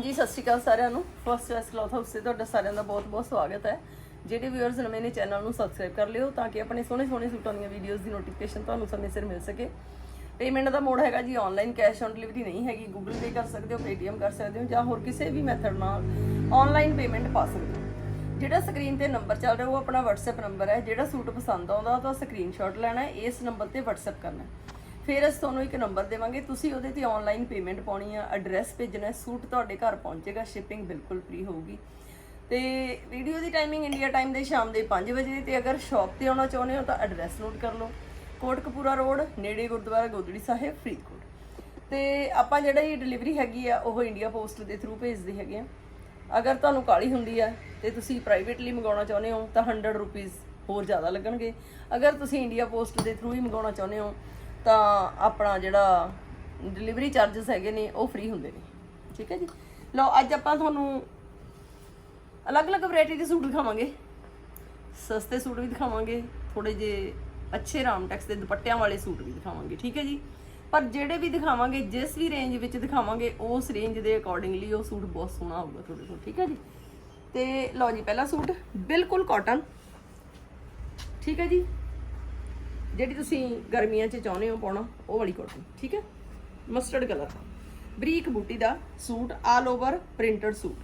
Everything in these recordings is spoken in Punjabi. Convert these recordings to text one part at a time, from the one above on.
ਜੀ, ਸਤਿ ਸ਼੍ਰੀ ਅਕਾਲ ਸਾਰਿਆਂ ਨੂੰ। ਫਸਟ ਵੈਸ ਕਲੌਥ ਹਾਊਸ ਤੇ ਤੁਹਾਡਾ ਸਾਰਿਆਂ ਦਾ ਬਹੁਤ-ਬਹੁਤ ਸਵਾਗਤ ਹੈ। ਜਿਹੜੇ ਵੀਅਰਸ ਨਵੇਂ ਨੇ ਚੈਨਲ ਨੂੰ ਸਬਸਕ੍ਰਾਈਬ ਕਰ ਲਿਓ ਤਾਂ ਕਿ ਆਪਣੇ ਸੋਹਣੇ-ਸੋਹਣੇ ਸੂਟਾਂ ਦੀਆਂ ਵੀਡੀਓਜ਼ ਦੀ ਨੋਟੀਫਿਕੇਸ਼ਨ ਤੁਹਾਨੂੰ ਸਮੇਂ ਸਿਰ ਮਿਲ ਸਕੇ। ਪੇਮੈਂਟ ਦਾ ਮੋਡ ਹੈਗਾ ਜੀ ਆਨਲਾਈਨ ਕੈਸ਼ ਔਨ ਡਿਲੀਵਰੀ ਨਹੀਂ ਹੈਗੀ। ਗੂਗਲ ਪੇ ਕਰ ਸਕਦੇ ਹੋ ਪੇਟੀਐਮ ਕਰ ਸਕਦੇ ਹੋ ਜਾਂ ਹੋਰ ਕਿਸੇ ਵੀ ਮੈਥਡ ਨਾਲ ਆਨਲਾਈਨ ਪੇਮੈਂਟ ਪਾ ਸਕਦੇ ਹੋ। ਜਿਹੜਾ ਸਕਰੀਨ ਤੇ ਨੰਬਰ ਚੱਲ ਰਿਹਾ ਉਹ ਆਪਣਾ WhatsApp ਨੰਬਰ ਹੈ। ਜਿਹੜਾ ਸੂਟ ਪਸੰਦ ਆਉਂਦਾ ਤਾਂ ਸਕਰੀਨਸ਼ਾਟ ਲੈਣਾ ਹੈ। ਇਸ ਨੰਬਰ ਤੇ WhatsApp ਕਰਨਾ ਹੈ। ਫਿਰ ਅਸੀਂ ਤੁਹਾਨੂੰ ਇੱਕ ਨੰਬਰ ਦੇਵਾਂਗੇ। ਤੁਸੀਂ ਉਹਦੇ ਤੇ ਆਨਲਾਈਨ ਪੇਮੈਂਟ ਪਾਉਣੀ ਆ ਐਡਰੈਸ ਭੇਜਣਾ ਸੂਟ ਤੁਹਾਡੇ ਘਰ ਪਹੁੰਚੇਗਾ ਸ਼ਿਪਿੰਗ ਬਿਲਕੁਲ ਫ੍ਰੀ ਹੋਊਗੀ। ਤੇ ਵੀਡੀਓ ਦੀ ਟਾਈਮਿੰਗ ਇੰਡੀਆ ਟਾਈਮ ਦੇ ਸ਼ਾਮ ਦੇ 5 ਵਜੇ ਤੇ ਅਗਰ ਸ਼ਾਪ ਤੇ ਆਉਣਾ ਚਾਹੁੰਦੇ ਹੋ ਤਾਂ ਐਡਰੈਸ ਨੋਟ ਕਰ ਲਓ। ਕੋਟਕਪੂਰਾ ਰੋਡ ਨੇੜੇ ਗੁਰਦੁਆਰਾ ਗੋਦੜੀ ਸਾਹਿਬ, ਫਰੀਦਕੋਟ। ਤੇ ਆਪਾਂ ਜਿਹੜਾ ਇਹ ਡਿਲੀਵਰੀ ਹੈਗੀ ਆ, ਉਹ ਇੰਡੀਆ ਪੋਸਟ ਦੇ ਥਰੂ ਭੇਜਦੇ ਹੈਗੇ ਆ। ਅਗਰ ਤੁਹਾਨੂੰ ਕਾਲੀ ਹੁੰਦੀ ਹੈ ਤੇ ਤੁਸੀਂ ਪ੍ਰਾਈਵੇਟਲੀ ਮੰਗਾਉਣਾ ਚਾਹੁੰਦੇ ਹੋ ਤਾਂ 100 ਰੁਪਏ ਹੋਰ ਜ਼ਿਆਦਾ ਲੱਗਣਗੇ। ਅਗਰ ਤੁਸੀਂ ਇੰਡੀਆ ਪੋਸਟ ਦੇ ਥਰੂ ਹੀ ਮੰਗਾਉਣਾ ਚਾਹੁੰਦੇ ਹੋ ਤਾਂ ਆਪਣਾ ਜਿਹੜਾ ਡਿਲੀਵਰੀ ਚਾਰजेस ਹੈਗੇ ਨੇ, ਉਹ ਫ੍ਰੀ ਹੁੰਦੇ ਨੇ। ਠੀਕ ਹੈ ਜੀ? ਲਓ, ਅੱਜ ਆਪਾਂ ਤੁਹਾਨੂੰ ਅਲੱਗ-ਅਲੱਗ ਵੈਰਾਈਟੀ ਦੇ ਸੂਟ ਦਿਖਾਵਾਂਗੇ। ਸਸਤੇ ਸੂਟ ਵੀ ਦਿਖਾਵਾਂਗੇ ਥੋੜੇ ਜੇ ਅੱਛੇ ਰਾਮਟੈਕਸ ਦੇ ਦੁਪੱਟਿਆਂ ਵਾਲੇ ਸੂਟ ਵੀ ਦਿਖਾਵਾਂਗੇ, ਠੀਕ ਹੈ ਜੀ? ਪਰ ਜਿਹੜੇ ਵੀ ਦਿਖਾਵਾਂਗੇ, ਜਿਸ ਵੀ ਰੇਂਜ ਵਿੱਚ ਦਿਖਾਵਾਂਗੇ, ਉਸ ਰੇਂਜ ਦੇ ਅਕੋਰਡਿੰਗਲੀ ਉਹ ਸੂਟ ਬਹੁਤ ਸੋਹਣਾ ਹੋਊਗਾ ਤੁਹਾਡੇ ਕੋਲ, ਠੀਕ ਹੈ ਜੀ? ਤੇ ਲਓ ਜੀ, ਪਹਿਲਾ ਸੂਟ ਬਿਲਕੁਲ ਕਾਟਨ ਠੀਕ ਹੈ ਜੀ? ਜਿਹੜੀ ਤੁਸੀਂ ਗਰਮੀਆਂ 'ਚ ਚਾਹੁੰਦੇ ਹੋ ਪਾਉਣਾ ਉਹ ਵਾਲੀ ਕੋਟਨ ਠੀਕ ਹੈ? ਮਸਟਰਡ ਕਲਰ ਬਰੀਕ ਬੂਟੀ ਦਾ suit all over printed suit.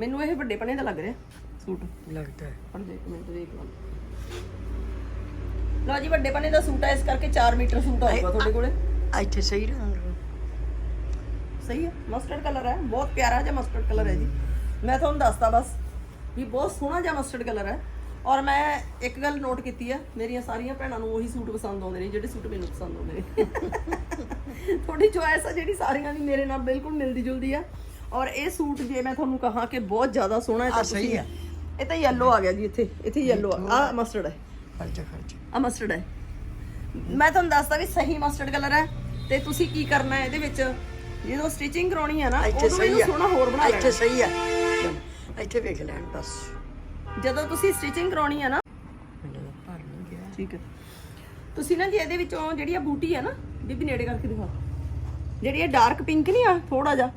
ਮੈਨੂੰ ਇਹ ਵੱਡੇ ਪਣੇ ਦਾ ਲੱਗ ਰਿਹਾ ਸੂਟ। ਲੱਗਦਾ ਹੈ। ਪਰ ਦੇਖ ਮੈਂ ਦੇਖ ਲਾਂ ਲਓ ਜੀ ਵੱਡੇ ਪਣੇ ਦਾ ਸੂਟ ਹੈ ਇਸ ਕਰਕੇ 4 ਮੀਟਰ ਸੂਟ ਆਊਗਾ ਤੁਹਾਡੇ ਕੋਲੇ। ਇੱਥੇ ਸਹੀ ਰਹੂੰਗਾ ਸਹੀ ਹੈ? ਮਸਟਰਡ ਕਲਰ ਹੈ ਬਹੁਤ ਪਿਆਰਾ ਜਿਹਾ ਮਸਟਰਡ ਕਲਰ ਹੈ ਜੀ। ਮੈਂ ਤੁਹਾਨੂੰ ਦੱਸਦਾ ਬਸ ਵੀ ਬਹੁਤ ਸੋਹਣਾ ਜਿਹਾ ਮਸਟਰਡ ਕਲਰ ਹੈ। ਔਰ ਮੈਂ ਇੱਕ ਗੱਲ ਨੋਟ ਕੀਤੀ ਹੈ ਮੇਰੀਆਂ ਸਾਰੀਆਂ ਭੈਣਾਂ ਨੂੰ ਉਹੀ ਸੂਟ ਪਸੰਦ ਆਉਂਦੇ ਨੇ ਜਿਹੜੇ ਸੂਟ ਮੈਨੂੰ ਪਸੰਦ ਆਉਂਦੇ ਨੇ। ਤੁਹਾਡੀ ਚੋਇਸ ਹੈ ਜਿਹੜੀ ਸਾਰੀਆਂ ਦੀ ਮੇਰੇ ਨਾਲ ਬਿਲਕੁਲ ਮਿਲਦੀ ਜੁਲਦੀ ਆ। ਔਰ ਇਹ ਸੂਟ ਜੇ ਮੈਂ ਤੁਹਾਨੂੰ ਕਹਾਂ ਕਿ ਬਹੁਤ ਜ਼ਿਆਦਾ ਸੋਹਣਾ ਹੈ ਤਾਂ ਸਹੀ ਹੈ। ਇਹ ਤਾਂ ਯੈਲੋ ਆ ਗਿਆ ਜੀ ਇੱਥੇ ਇੱਥੇ ਯੈਲੋ ਆ। ਆ ਮਸਟਰਡ ਹੈ। ਖਰਚਾ ਖਰਚਾ। ਆ ਮਸਟਰਡ ਹੈ। ਮੈਂ ਤੁਹਾਨੂੰ ਦੱਸਦਾ ਵੀ ਸਹੀ ਮਸਟਰਡ ਕਲਰ ਹੈ ਤੇ ਤੁਸੀਂ ਕੀ ਕਰਨਾ ਹੈ ਇਹਦੇ ਵਿੱਚ? ਜਦੋਂ ਸਟਿਚਿੰਗ ਕਰਾਉਣੀ ਹੈ ਨਾ ਇੱਥੇ ਉਦੋਂ ਇਹਨੂੰ ਸੋਹਣਾ ਹੋਰ ਬਣਾ ਇੱਥੇ ਲੈਣਾ। ਸਹੀ ਹੈ। ਇੱਥੇ ਵੇਖ ਲੈਣ ਬਸ। ਜਦੋਂ ਤੁਸੀਂ ਸਟਿਚਿੰਗ ਕਰਾਉਣੀ ਹੈ ਨਾ ਠੀਕ ਹੈ। ਤੁਸੀਂ ਨਾ ਜੀ ਇਹਦੇ ਵਿੱਚੋਂ ਜਿਹੜੀ ਆ ਬੂਟੀ ਹੈ ਨਾ ਬੀਬੀ ਨੇੜੇ ਕਰਕੇ ਦਿਖਾ। ਜਿਹੜੀ ਇਹ ਡਾਰਕ ਪਿੰਕ ਨਹੀਂ ਆ ਥੋੜਾ ਜਿਹਾ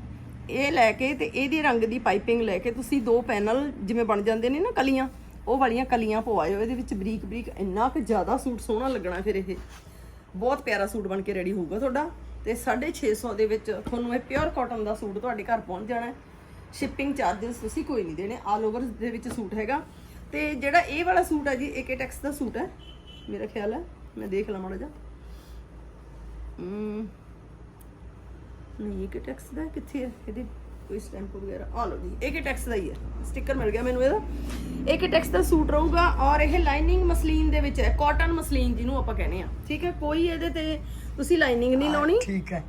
ਇਹ ਲੈ ਕੇ ਤੇ ਇਹਦੀ ਰੰਗ ਦੀ ਪਾਈਪਿੰਗ ਲੈ ਕੇ ਤੁਸੀਂ ਦੋ ਪੈਨਲ ਜਿਵੇਂ ਬਣ ਜਾਂਦੇ ਨੇ ਨਾ ਕਲੀਆਂ ਉਹ ਵਾਲੀਆਂ ਕਲੀਆਂ ਪਵਾਇਓ ਇਹਦੇ ਵਿੱਚ ਬਰੀਕ ਬਰੀਕ ਇੰਨਾ ਕੁ ਜ਼ਿਆਦਾ ਸੂਟ ਸੋਹਣਾ ਲੱਗਣਾ ਫਿਰ ਇਹ। ਬਹੁਤ ਪਿਆਰਾ ਸੂਟ ਬਣ ਕੇ ਰੈਡੀ ਹੋਊਗਾ ਤੁਹਾਡਾ। ਤੇ 650 ਦੇ ਵਿੱਚ ਤੁਹਾਨੂੰ ਇਹ ਪਿਓਰ ਕਾਟਨ ਦਾ ਸੂਟ ਤੁਹਾਡੇ ਘਰ ਪਹੁੰਚ ਜਾਣਾ ਹੈ। ਸ਼ਿਪਿੰਗ ਚਾਰजेस ਤੁਸੀਂ ਕੋਈ ਨਹੀਂ ਦੇਣੇ ਆਲ ਓਵਰ ਦੇ ਵਿੱਚ ਸੂਟ ਹੈਗਾ। ਤੇ ਜਿਹੜਾ ਇਹ ਵਾਲਾ ਸੂਟ ਹੈ ਜੀ ਏਕੇ ਟੈਕਸ ਦਾ ਸੂਟ ਹੈ ਮੇਰਾ ਖਿਆਲ ਹੈ ਮੈਂ ਦੇਖ ਲਾਂ ਮਾੜਾ ਹਮ, ਨਹੀਂ ਏਕੇ ਟੈਕਸ ਦਾ ਕਿੱਥੇ ਹੈ ਇਹਦੀ ਕੋਈ ਸਟੈਂਪ ਵਗੈਰਾ ਆ ਲਓ ਜੀ ਏਕੇ ਟੈਕਸ ਦਾ ਹੀ ਹੈ ਸਟicker ਮਿਲ ਗਿਆ ਮੈਨੂੰ ਇਹਦਾ। ਏਕੇ ਟੈਕਸ ਦਾ ਸੂਟ ਰਹੂਗਾ ਔਰ ਇਹ ਲਾਈਨਿੰਗ ਮਸਲੀਨ ਦੇ ਵਿੱਚ ਹੈ ਕਾਟਨ ਮਸਲੀਨ ਜਿਹਨੂੰ ਆਪਾਂ ਕਹਿੰਦੇ ਆ ਠੀਕ ਹੈ? ਕੋਈ ਇਹਦੇ ਤੇ ਤੁਸੀਂ ਲਾਈਨਿੰਗ ਨਹੀਂ ਲਾਉਣੀ। ਠੀਕ ਹੈ।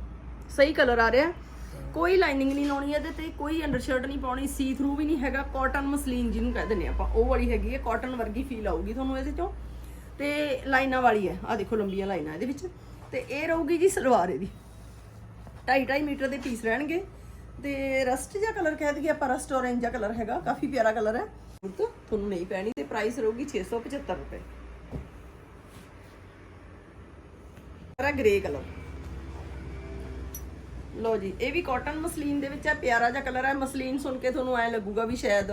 ਸਹੀ ਕਲਰ ਆ ਰਿਹਾ। ਕੋਈ ਲਾਈਨਿੰਗ ਨਹੀਂ ਲਾਉਣੀ ਇਹਦੇ ਤੇ, ਕੋਈ ਅੰਡਰਸ਼ਰਟ ਨਹੀਂ ਪਾਉਣੀ ਸੀ ਥਰੂ ਵੀ ਨਹੀਂ ਹੈਗਾ ਕਾਟਨ ਮਸਲੀਨ ਜਿਹਨੂੰ ਕਹਿ ਦਿੰਦੇ ਆਪਾਂ, ਉਹ ਵਾਲੀ ਹੈਗੀ ਹੈ ਕਾਟਨ ਵਰਗੀ ਫੀਲ ਆਊਗੀ ਤੁਹਾਨੂੰ ਇਹਦੇ ਚੋਂ। ਤੇ ਲਾਈਨਾਂ ਵਾਲੀ ਹੈ ਆ ਦੇਖੋ ਲੰਬੀਆਂ ਲਾਈਨਾਂ ਇਹਦੇ ਵਿੱਚ। ਤੇ ਇਹ ਰਹੂਗੀ ਜੀ ਸਲਵਾਰ ਇਹਦੀ। 2.5 ਮੀਟਰ ਦੇ ਪੀਸ ਰਹਿਣਗੇ। ਤੇ ਰਸਟ ਜਿਹਾ ਕਲਰ ਕਹਿ ਦਈਏ, ਆਪਾਂ ਰਸਟ ਔਰੇਂਜ ਜਿਹਾ ਕਲਰ ਹੈਗਾ, ਕਾਫੀ ਪਿਆਰਾ ਕਲਰ ਹੈ। ਤੁਹਾਨੂੰ ਨਹੀਂ ਪੈਣੀ, ਤੇ ਪ੍ਰਾਈਸ ਰਹੂਗੀ 675 ਰੁਪਏ। ਸਾਰਾ ਗ੍ਰੇ ਕਲਰ ਲੋ ਜੀ, ਇਹ ਵੀ ਕਾਟਨ ਮਸਲੀਨ ਦੇ ਵਿੱਚ ਹੈ ਪਿਆਰਾ ਜਿਹਾ ਕਲਰ ਹੈ ਮਸਲੀਨ ਸੁਣ ਕੇ ਤੁਹਾਨੂੰ ਐ ਲੱਗੂਗਾ ਵੀ ਸ਼ਾਇਦ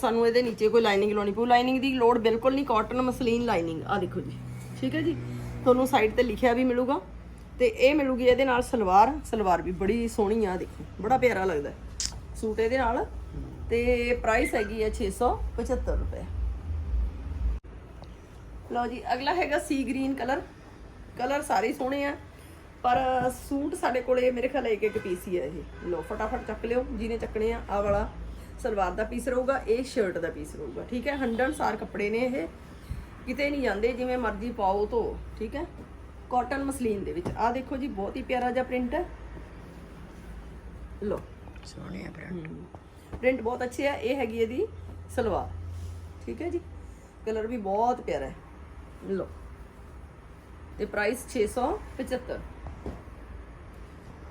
ਸਾਨੂੰ ਇਹਦੇ ਨੀਚੇ ਕੋਈ ਲਾਈਨਿੰਗ ਲਾਉਣੀ ਪਊ। ਲਾਈਨਿੰਗ ਦੀ ਲੋੜ ਬਿਲਕੁਲ ਨਹੀਂ ਕਾਟਨ ਮਸਲੀਨ ਲਾਈਨਿੰਗ ਆ ਦੇਖੋ ਜੀ। ਠੀਕ ਹੈ ਜੀ? ਤੁਹਾਨੂੰ ਸਾਈਡ ਤੇ ਲਿਖਿਆ ਵੀ ਮਿਲੂਗਾ। ਤੇ ਇਹ ਮਿਲੂਗੀ ਇਹਦੇ ਨਾਲ ਸਲਵਾਰ। ਸਲਵਾਰ ਵੀ ਬੜੀ ਸੋਹਣੀ ਆ, ਦੇਖੋ। ਬੜਾ ਪਿਆਰਾ ਲੱਗਦਾ। ਸੂਟ ਇਹਦੇ ਨਾਲ। ਤੇ ਪ੍ਰਾਈਸ ਹੈਗੀ ਹੈ 675 ਰੁਪਏ। ਲਓ ਜੀ, ਅਗਲਾ ਹੈਗਾ ਸੀ ਗ੍ਰੀਨ ਕਲਰ ਕਲਰ ਸਾਰੇ ਸੋਹਣੇ ਆ। ਪਰ ਸੂਟ ਸਾਡੇ ਕੋਲੇ ਮੇਰੇ ਖਿਆਲ ਇੱਕ ਇੱਕ ਪੀਸ ਹੀ ਹੈ ਇਹ। ਲਓ ਫਟਾਫਟ ਚੱਕ ਲਿਓ ਜਿਹਨੇ ਚੱਕਣੇ ਆ ਆ ਵਾਲਾ ਸਲਵਾਰ ਦਾ ਪੀਸ ਰਹੂਗਾ ਇਹ ਸ਼ਰਟ ਦਾ ਪੀਸ ਰਹੂਗਾ ਠੀਕ ਹੈ? ਹੰਡਨ ਸਾਰ ਕੱਪੜੇ ਨੇ ਇਹ। ਕਿਤੇ ਨਹੀਂ ਜਾਂਦੇ ਜਿਵੇਂ ਮਰਜ਼ੀ ਪਾਓ ਧੋ ਠੀਕ ਹੈ? ਕਾਟਨ ਮਸਲੀਨ ਦੇ ਵਿੱਚ। ਆ ਦੇਖੋ ਜੀ ਬਹੁਤ ਹੀ ਪਿਆਰਾ ਜਿਹਾ ਪ੍ਰਿੰਟ ਹੈ। ਲਓ। ਸੋਹਣੇ ਆ ਪ੍ਰਿੰਟ ਪ੍ਰਿੰਟ ਬਹੁਤ ਅੱਛੇ ਆ ਇਹ ਹੈਗੀ ਇਹਦੀ ਸਲਵਾਰ। ਠੀਕ ਹੈ ਜੀ? ਕਲਰ ਵੀ ਬਹੁਤ ਪਿਆਰਾ ਹੈ। ਲਓ। ਤੇ ਪ੍ਰਾਈਸ 675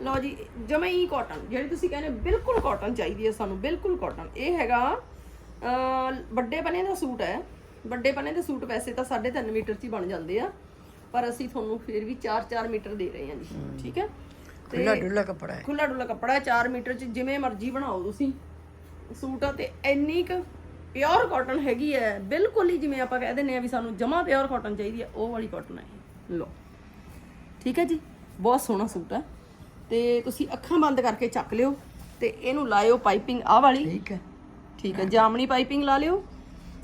ਲਓ ਜੀ ਜਮੇ ਹੀ ਕਾਟਨ ਜਿਹੜੀ ਤੁਸੀਂ ਕਹਿੰਦੇ ਬਿਲਕੁਲ ਕਾਟਨ ਚਾਹੀਦੀ ਹੈ ਸਾਨੂੰ ਬਿਲਕੁਲ ਕਾਟਨ ਇਹ ਹੈਗਾ ਵੱਡੇ ਪਨੇ ਦਾ ਸੂਟ ਹੈ। ਵੱਡੇ ਪਨੇ ਦੇ ਸੂਟ ਵੈਸੇ ਤਾਂ 3.5 ਮੀਟਰ 'ਚ ਹੀ ਬਣ ਜਾਂਦੇ ਆ ਪਰ ਅਸੀਂ ਤੁਹਾਨੂੰ ਫਿਰ ਵੀ 4-4 ਮੀਟਰ ਦੇ ਰਹੇ ਹਾਂ ਜੀ ਠੀਕ ਹੈ? ਖੁੱਲਾ ਡੁੱਲਾ ਕੱਪੜਾ ਹੈ। ਖੁੱਲਾ ਡੁੱਲਾ ਕੱਪੜਾ ਹੈ 4 ਮੀਟਰ ਚ ਜਿਵੇਂ ਮਰਜ਼ੀ ਬਣਾਓ ਤੁਸੀਂ। ਸੂਟ ਆ ਤੇ ਇੰਨੀ ਕੁ ਪਿਓਰ ਕਾਟਨ ਹੈਗੀ ਹੈ ਬਿਲਕੁਲ ਹੀ ਜਿਵੇਂ ਆਪਾਂ ਕਹਿ ਦਿੰਦੇ ਆ ਵੀ ਸਾਨੂੰ ਜਮਾ ਪਿਓਰ ਕਾਟਨ ਚਾਹੀਦੀ ਹੈ ਉਹ ਵਾਲੀ ਕਾਟਨ ਹੈ। ਲਓ ਠੀਕ ਹੈ ਜੀ? ਬਹੁਤ ਸੋਹਣਾ ਸੂਟ ਹੈ। ਤੇ ਤੁਸੀਂ ਅੱਖਾਂ ਬੰਦ ਕਰਕੇ ਚੱਕ ਲਿਓ ਤੇ ਇਹਨੂੰ ਲਾਇਓ ਪਾਈਪਿੰਗ ਆਹ ਵਾਲੀ। ਠੀਕ ਹੈ। ਠੀਕ ਹੈ ਜਾਮਣੀ ਪਾਈਪਿੰਗ ਲਾ ਲਿਓ।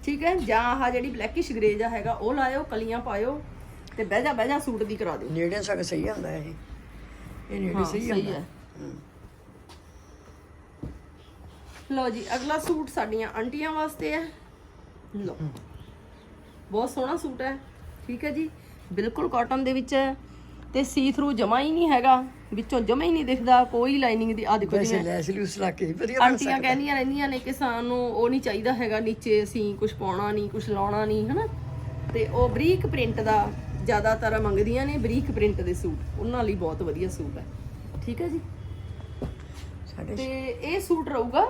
ਠੀਕ ਹੈ ਜਾਂ ਆਹ ਜਿਹੜੀ ਬਲੈਕਿਸ਼ ਗ੍ਰੇਜ ਆ ਹੈਗਾ ਉਹ ਲਾਇਓ ਕਲੀਆਂ ਪਾਇਓ ਤੇ ਬਹਿ ਜਾ ਬਹਿ ਜਾ ਸੂਟ ਦੀ ਕਰਾ ਦਿਓ। ਨੇੜੇ ਸਗ ਸਹੀ ਹੁੰਦਾ ਹੈ ਇਹ। ਇਹ ਨੇੜੇ ਸਹੀ ਸਹੀ ਹੁੰਦਾ ਹੈ। ਲਓ ਜੀ ਅਗਲਾ ਸੂਟ ਸਾਡੀਆਂ ਆਂਟੀਆਂ ਵਾਸਤੇ ਹੈ। ਲਓ। ਬਹੁਤ ਸੋਹਣਾ ਸੂਟ ਹੈ। ਠੀਕ ਹੈ ਜੀ ਬਿਲਕੁਲ ਕਾਟਨ ਦੇ ਵਿੱਚ ਹੈ। ਤੇ ਸੀ ਥਰੂ ਜਮਾ ਹੀ ਨਹੀਂ ਹੈਗਾ ਵਿੱਚੋਂ ਜਮਾ ਹੀ ਨਹੀਂ ਦਿਖਦਾ ਕੋਈ ਲਾਈਨਿੰਗ ਦੀ ਆ ਦੇਖੋ ਵੈਸੇ ਜਿਵੇਂ ਲੈਸ ਲੂਸ ਲਾ ਕੇ ਵਧੀਆ ਬਣ ਆਂਟੀਆਂ ਕਹਿੰਦੀਆਂ ਰਹਿੰਦੀਆਂ ਨੇ ਕਿ ਸਾਨੂੰ ਉਹ ਨਹੀਂ ਚਾਹੀਦਾ ਹੈਗਾ ਨੀਚੇ ਅਸੀਂ ਕੁਝ ਪਾਉਣਾ ਨਹੀਂ ਕੁਝ ਲਾਉਣਾ ਨਹੀਂ ਹਨਾ? ਤੇ ਉਹ ਬਰੀਕ ਪ੍ਰਿੰਟ ਦਾ ਜ਼ਿਆਦਾਤਰ ਮੰਗਦੀਆਂ ਨੇ ਬਰੀਕ ਪ੍ਰਿੰਟ ਦੇ ਸੂਟ। ਉਹਨਾਂ ਲਈ ਬਹੁਤ ਵਧੀਆ ਸੂਟ ਹੈ। ਠੀਕ ਹੈ ਜੀ? ਸਾਡੇ ਤੇ ਇਹ ਸੂਟ ਰਹੂਗਾ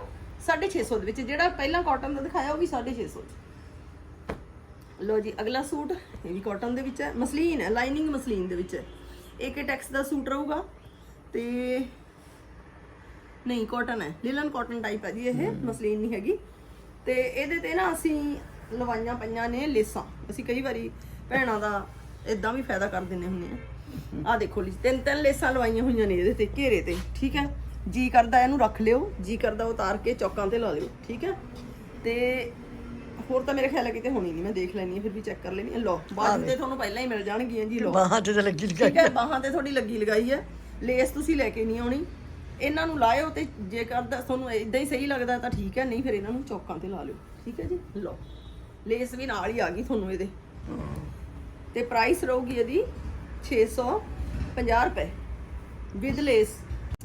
650 ਦੇ ਵਿੱਚ। ਜਿਹੜਾ ਪਹਿਲਾਂ ਕਾਟਨ ਦਾ ਦਿਖਾਇਆ ਉਹ ਵੀ 650 ਲੋ ਜੀ ਅਗਲਾ ਸੂਟ ਇਹ ਵੀ ਕਾਟਨ ਦੇ ਵਿੱਚ ਹੈ। ਮਸਲੀਨ ਹੈ ਲਾਈਨਿੰਗ ਮਸਲੀਨ ਦੇ ਵਿੱਚ ਹੈ। ਇੱਕ ਟੈਕਸ ਦਾ ਸੂਟ ਰਹੂਗਾ ਤੇ ਨਹੀਂ ਕਾਟਨ ਹੈ। ਲਿਲਨ ਕਾਟਨ ਟਾਈਪ ਹੈ ਜੀ ਇਹ ਮਸਲੀਨ ਨਹੀਂ ਹੈਗੀ। ਤੇ ਇਹਦੇ ਤੇ ਨਾ ਅਸੀਂ ਲਵਾਈਆਂ ਪਈਆਂ ਨੇ ਲੇਸਾਂ। ਅਸੀਂ ਕਈ ਵਾਰੀ ਭੈਣਾਂ ਦਾ ਇਦਾਂ ਵੀ ਫਾਇਦਾ ਕਰ ਦਿੰਨੇ ਹੁੰਨੇ ਆ ਆ ਦੇਖੋ ਲਈ ਤਿੰਨ ਤਿੰਨ ਲੇਸਾਂ ਲਵਾਈਆਂ ਹੋਈਆਂ ਨੇ ਇਹਦੇ ਤੇ ਘੇਰੇ ਤੇ ਠੀਕ ਹੈ? ਜੀ ਕਰਦਾ ਇਹਨੂੰ ਰੱਖ ਲਿਓ ਜੀ ਕਰਦਾ ਉਤਾਰ ਕੇ ਚੌਕਾਂ ਤੇ ਲਾ ਲਿਓ ਠੀਕ ਹੈ? ਤੇ ਹੋਰ ਤਾਂ ਮੇਰੇ ਖਿਆਲ ਹੈ ਕਿਤੇ ਹੋਣੀ ਨਹੀਂ ਮੈਂ ਦੇਖ ਲੈਣੀ ਹੈ ਫਿਰ ਵੀ ਚੈੱਕ ਕਰ ਲੈਣੀ ਹੈ। ਲਓ ਬਾਜੂ ਤੇ ਤੁਹਾਨੂੰ ਪਹਿਲਾਂ ਹੀ ਮਿਲ ਜਾਣਗੀਆਂ ਜੀ ਲਓ। ਬਾਹਾਂ ਤੇ ਤਾਂ ਲੱਗੀ ਠੀਕ ਲਗਾਈ ਹੈ ਬਾਹਾਂ ਤੇ ਤੁਹਾਡੀ ਲੱਗੀ ਲਗਾਈ ਹੈ ਲੇਸ ਤੁਸੀਂ ਲੈ ਕੇ ਨਹੀਂ ਆਉਣੀ। ਇਹਨਾਂ ਨੂੰ ਲਾਇਓ ਤੇ ਜੇਕਰ ਤਾਂ ਤੁਹਾਨੂੰ ਇਦਾਂ ਹੀ ਸਹੀ ਲੱਗਦਾ ਤਾਂ ਠੀਕ ਹੈ ਨਹੀਂ ਫਿਰ ਇਹਨਾਂ ਨੂੰ ਚੌਕਾਂ ਤੇ ਲਾ ਲਿਓ। ਠੀਕ ਹੈ ਜੀ? ਲਓ ਲੇਸ ਵੀ ਨਾਲ ਹੀ ਆ ਗਈ ਤੁਹਾਨੂੰ ਇਹਦੇ। ਤੇ ਪ੍ਰਾਈਸ ਰਹੂਗੀ ਇਹਦੀ 650 ਰੁਪਏ। ਵਿਦ ਲੇਸ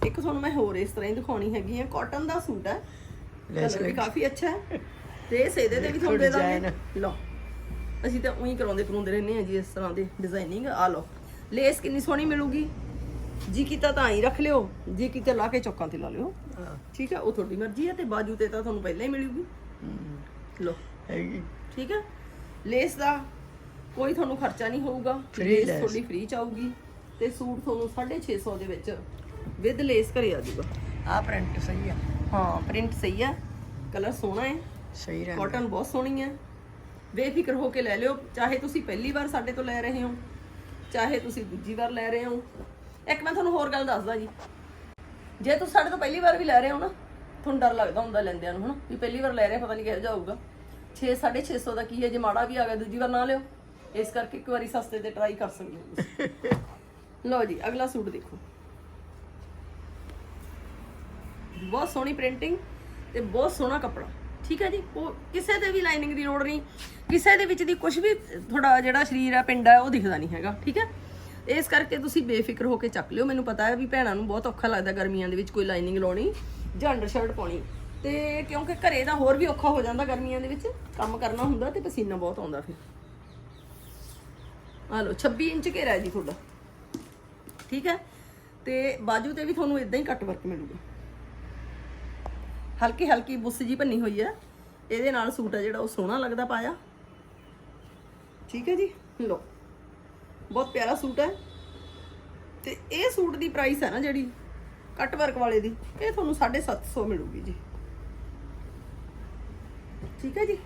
ਇੱਕ ਤੁਹਾਨੂੰ ਮੈਂ ਹੋਰ ਇਸ ਤਰ੍ਹਾਂ ਹੀ ਦਿਖਾਉਣੀ ਹੈਗੀ ਹੈ ਕਾਟਨ ਦਾ ਸੂਟ ਹੈ। ਲੈਸ ਕਲਰ ਵੀ ਕਾਫੀ ਅੱਛਾ ਹੈ। ਤੇ ਇਸ ਇਹਦੇ ਤੇ ਵੀ ਤੁਹਾਨੂੰ ਦੇ ਦਾਂਗੇ ਲਓ ਅਸੀਂ ਤਾਂ ਉਹੀ ਕਰਾਉਂਦੇ ਕਰਾਉਂਦੇ ਰਹਿੰਦੇ ਆ ਜੀ ਇਸ ਤਰ੍ਹਾਂ ਦੇ ਡਿਜ਼ਾਈਨਿੰਗ ਆ ਲਓ। ਲੇਸ ਕਿੰਨੀ ਸੋਹਣੀ ਮਿਲੂਗੀ। ਜੀ ਕੀਤਾ ਤਾਂ ਹੀ ਰੱਖ ਲਿਓ ਜੀ ਕੀਤਾ ਲਾ ਕੇ ਚੌਕਾਂ ਤੇ ਲਾ ਲਿਓ। ਠੀਕ ਹੈ ਉਹ ਤੁਹਾਡੀ ਮਰਜ਼ੀ ਹੈ ਤੇ ਬਾਜੂ ਤੇ ਤਾਂ ਤੁਹਾਨੂੰ ਪਹਿਲਾਂ ਹੀ ਮਿਲੂਗੀ। ਲਓ। ਹੈਗੀ। ਠੀਕ ਹੈ ਲੇਸ ਦਾ ਕੋਈ ਤੁਹਾਨੂੰ ਖਰਚਾ ਨਹੀਂ ਹੋਊਗਾ। ਲੇਸ। ਤੁਹਾਡੀ ਫ੍ਰੀ ਚ ਆਊਗੀ ਤੇ ਸੂਟ ਤੁਹਾਨੂੰ 650 ਦੇ ਵਿੱਚ ਵਿਦ ਲੇਸ ਘਰੇ ਆ ਜਾਊਗਾ। ਆ ਪ੍ਰਿੰਟ ਸਹੀ ਆ। ਹਾਂ ਪ੍ਰਿੰਟ ਸਹੀ ਹੈ ਕਲਰ ਸੋਹਣਾ ਹੈ। ਸਹੀ ਰੰਗ ਕਾਟਨ ਬਹੁਤ ਸੋਹਣੀ ਹੈ। ਬੇਫਿਕਰ ਹੋ ਕੇ ਲੈ ਲਿਓ। ਚਾਹੇ ਤੁਸੀਂ ਪਹਿਲੀ ਵਾਰ ਸਾਡੇ ਤੋਂ ਲੈ ਰਹੇ ਹੋ ਚਾਹੇ ਤੁਸੀਂ ਦੂਜੀ ਵਾਰ ਲੈ ਰਹੇ ਹੋ। ਇੱਕ ਮੈਂ ਤੁਹਾਨੂੰ ਹੋਰ ਗੱਲ ਦੱਸਦਾ ਜੀ। ਜੇ ਤੁਸੀਂ ਸਾਡੇ ਤੋਂ ਪਹਿਲੀ ਵਾਰ ਵੀ ਲੈ ਰਹੇ ਹੋ ਨਾ ਤੁਹਾਨੂੰ ਡਰ ਲੱਗਦਾ ਹੁੰਦਾ ਲੈਂਦਿਆਂ ਨੂੰ ਹਨਾ? ਵੀ ਪਹਿਲੀ ਵਾਰ ਲੈ ਰਹੇ ਪਤਾ ਨਹੀਂ ਕਿਹੋ ਜਿਹਾ ਹੋਊਗਾ। 6 650 ਦਾ ਕੀ ਹੈ? ਜੇ ਮਾੜਾ ਵੀ ਆ ਗਿਆ ਦੂਜੀ ਵਾਰ ਨਾ ਲਿਓ। ਇਸ ਕਰਕੇ ਇੱਕ ਵਾਰੀ ਸਸਤੇ ਤੇ ਟਰਾਈ ਕਰ ਸਕਦੇ ਹੋ। ਲਓ ਜੀ ਅਗਲਾ ਸੂਟ ਦੇਖੋ। ਬਹੁਤ ਸੋਹਣੀ ਪ੍ਰਿੰਟਿੰਗ ਤੇ ਬਹੁਤ ਸੋਹਣਾ ਕੱਪੜਾ। ਠੀਕ ਹੈ ਜੀ? ਉਹ ਕਿਸੇ ਤੇ ਵੀ ਲਾਈਨਿੰਗ ਦੀ ਲੋੜ ਨਹੀਂ। ਕਿਸੇ ਦੇ ਵਿੱਚ ਦੀ ਕੁਝ ਵੀ ਤੁਹਾਡਾ ਜਿਹੜਾ ਸਰੀਰ ਆ, ਪਿੰਡ ਆ, ਉਹ ਦਿਖਦਾ ਨਹੀਂ ਹੈਗਾ, ਠੀਕ ਹੈ? ਇਸ ਕਰਕੇ ਤੁਸੀਂ ਬੇਫਿਕਰ ਹੋ ਕੇ ਚੱਕ ਲਿਓ। ਮੈਨੂੰ ਪਤਾ ਹੈ ਵੀ ਭੈਣਾਂ ਨੂੰ ਬਹੁਤ ਔਖਾ ਲੱਗਦਾ ਗਰਮੀਆਂ ਦੇ ਵਿੱਚ ਕੋਈ ਲਾਈਨਿੰਗ ਲਾਉਣੀ ਜਾਂ ਅੰਡਰ ਸ਼ਰਟ ਪਾਉਣੀ। ਤੇ ਕਿਉਂਕਿ ਘਰੇ ਦਾ ਹੋਰ ਵੀ ਔਖਾ ਹੋ ਜਾਂਦਾ ਗਰਮੀਆਂ ਦੇ ਵਿੱਚ। ਕੰਮ ਕਰਨਾ ਹੁੰਦਾ ਤੇ ਪਸੀਨਾ ਬਹੁਤ ਆਉਂਦਾ ਫਿਰ। ਆ ਲਓ 26 ਇੰਚ ਘੇਰਾ ਹੈ ਜੀ ਤੁਹਾਡਾ। ਠੀਕ ਹੈ? ਤੇ ਬਾਜੂ ਤੇ ਵੀ ਤੁਹਾਨੂੰ ਇਦਾਂ ਹੀ ਕੱਟ ਵਰਕ ਮਿਲੂਗਾ। ਹਲਕੀ ਹਲਕੀ ਬੁੱਸ ਜੀ ਭੰਨੀ ਹੋਈ ਹੈ ਇਹਦੇ ਨਾਲ ਸੂਟ ਆ ਜਿਹੜਾ ਉਹ ਸੋਹਣਾ ਲੱਗਦਾ ਪਾਇਆ। ਠੀਕ ਹੈ ਜੀ? ਲੋ ਬਹੁਤ ਪਿਆਰਾ ਸੂਟ ਹੈ। ਤੇ ਇਹ ਸੂਟ ਦੀ ਪ੍ਰਾਈਸ ਹੈ ਨਾ ਜਿਹੜੀ ਕੱਟ ਵਰਕ ਵਾਲੇ ਦੀ ਇਹ ਤੁਹਾਨੂੰ 750 ਮਿਲੂਗੀ ਜੀ। ਠੀਕ ਹੈ ਜੀ?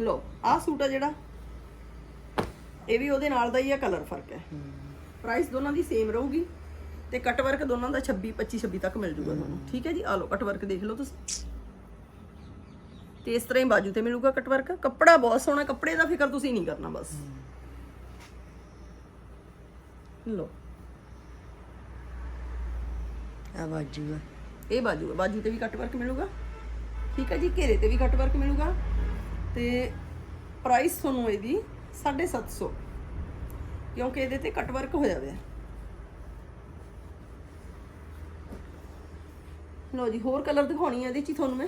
ਲੋ ਆਹ ਸੂਟ ਆ ਜਿਹੜਾ। ਇਹ ਵੀ ਉਹਦੇ ਨਾਲ ਦਾ ਹੀ ਆ ਕਲਰ ਫ਼ਰਕ ਹੈ। ਪ੍ਰਾਈਸ ਦੋਨਾਂ ਦੀ ਸੇਮ ਰਹੂਗੀ। ਤੇ ਕੱਟ ਵਰਕ ਦੋਨਾਂ ਦਾ 26 25 26 ਤੱਕ ਮਿਲ ਜੂਗਾ ਤੁਹਾਨੂੰ। ਠੀਕ ਹੈ ਜੀ? ਆ ਲਓ ਕੱਟ ਵਰਕ ਦੇਖ ਲਓ ਤੁਸੀਂ। ਤੇ ਇਸ ਤਰ੍ਹਾਂ ਹੀ ਬਾਜੂ ਤੇ ਮਿਲੂਗਾ ਕੱਟ ਵਰਕ ਕੱਪੜਾ ਬਹੁਤ ਸੋਹਣਾ ਕੱਪੜੇ ਦਾ ਫਿਕਰ ਤੁਸੀਂ ਨਹੀਂ ਕਰਨਾ ਬਸ। ਲਓ। ਆ ਬਾਜੂ ਆ। ਇਹ ਬਾਜੂ ਹੈ ਬਾਜੂ ਤੇ ਵੀ ਕੱਟ ਵਰਕ ਮਿਲੂਗਾ। ਠੀਕ ਹੈ ਜੀ? ਘੇਰੇ ਤੇ ਵੀ ਕੱਟ ਵਰਕ ਮਿਲੂਗਾ। ਤੇ ਪ੍ਰਾਈਸ ਤੁਹਾਨੂੰ ਇਹਦੀ 750 ਕਿਉਂਕਿ ਇਹਦੇ ਤੇ ਕੱਟ ਵਰਕ ਹੋਇਆ ਹੋਇਆ ਲੋ ਜੀ ਹੋਰ ਕਲਰ ਦਿਖਾਉਣੀ ਹੈ ਇਹਦੇ ਚ ਤੁਹਾਨੂੰ ਮੈਂ।